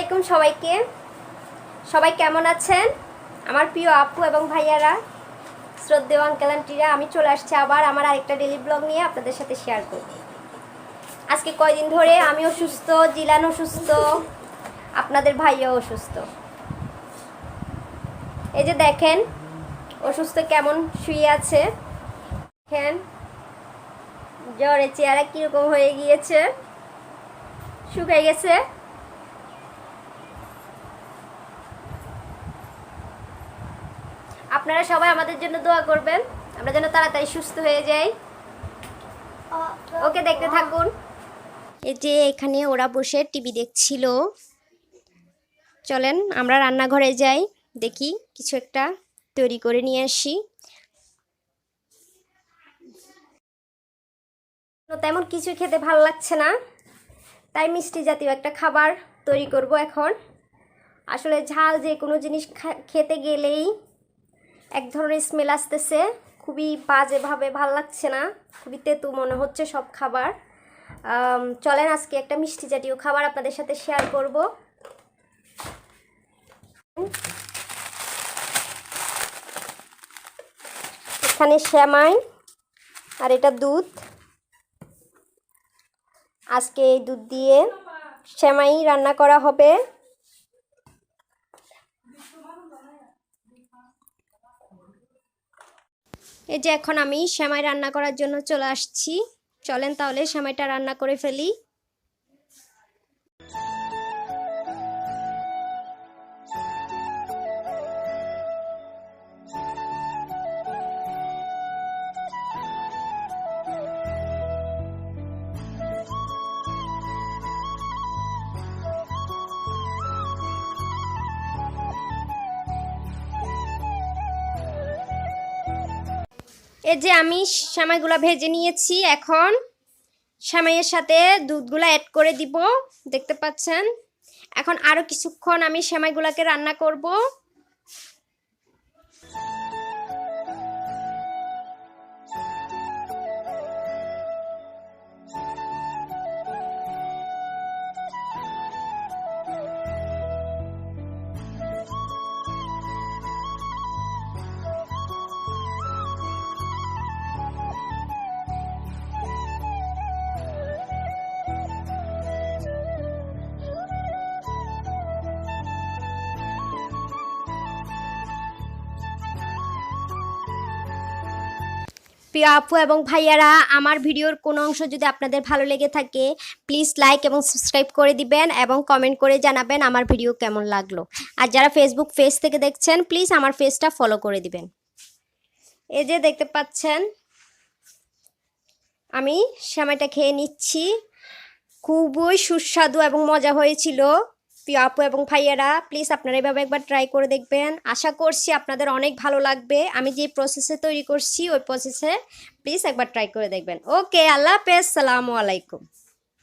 আলাইকুম সবাইকে। সবাই কেমন আছেন? আমার প্রিয় আপু এবং ভাইয়ারা, শ্রদ্ধেয় আঙ্কেল আন্টিরা আমি চলে আসছি আবার আমার আরেকটা ডেলি ব্লগ নিয়ে আপনাদের সাথে শেয়ার করব আজকে কয়দিন ধরে আমি অসুস্থ জিলান অসুস্থ আপনাদের ভাইয়া অসুস্থ এই যে দেখেন, অসুস্থ কেমন শুয়ে আছে। দেখেন, জ্বরে চেহারা কীরকম হয়ে গিয়েছে। শুকাই গেছে। আপনারা সবাই আমাদের জন্য দোয়া করবেন। আমরা যেন তাড়াতাড়ি সুস্থ হয়ে যাই। ওকে, দেখতে থাকুন। এই যে এখানে ওরা বসে টিভি দেখছিল। চলেন, আমরা রান্নাঘরে যাই। দেখি কিছু একটা তৈরি করে নিয়ে আসি। তেমন কিছু খেতে ভালো লাগছে না। তাই মিষ্টি জাতীয় একটা খাবার তৈরি করব এখন। আসলে ঝাল যে কোনো জিনিস খেতে গেলেই এক ধরনের স্মেল আসতেছে। খুবই বাজেভাবে ভালো লাগছে না। খুবই তেতু মনে হচ্ছে সব খাবার। চলেন আজকে একটা মিষ্টি জাতীয় খাবার আপনাদের সাথে শেয়ার করব। এখানে শ্যামাই আর এটা দুধ। আজকে এই দুধ দিয়ে শ্যামাই রান্না করা হবে। এই যে এখন আমি সেমাই রান্না করার জন্য চলে আসছি। চলেন তাহলে সেমাইটা রান্না করে ফেলি। এই যে আমি সামাইগুলো ভেজে নিয়েছি, এখন সামাইয়ের সাথে দুধগুলো অ্যাড করে দিব, দেখতে পাচ্ছেন? এখন আরও কিছুক্ষণ আমি সেমাইগুলোকে রান্না করব। প্রিয় আপু এবং ভাইয়ারা, আমার ভিডিওর কোনো অংশ যদি আপনাদের ভালো লেগে থাকে প্লিজ লাইক এবং সাবস্ক্রাইব করে দিবেন এবং কমেন্ট করে জানাবেন আমার ভিডিও কেমন লাগল। আর যারা ফেসবুক পেজ থেকে দেখছেন প্লিজ আমার পেজটা ফলো করে দিবেন। এই যে দেখতে পাচ্ছেন, আমি সেমাইটা খেয়ে নিচ্ছি। খুবই সুস্বাদু এবং মজা হয়েছিল। প্রিয় আপু এবং ভাইয়েরা প্লিজ আপনারা এভাবে একবার ট্রাই করে দেখবেন। আশা করছি আপনাদের অনেক ভালো লাগবে। আমি যে প্রসেসে তৈরি করছি, ওই প্রসেসে প্লিজ একবার ট্রাই করে দেখবেন। ওকে আল্লাহ হাফেজ সালামু আলাইকুম।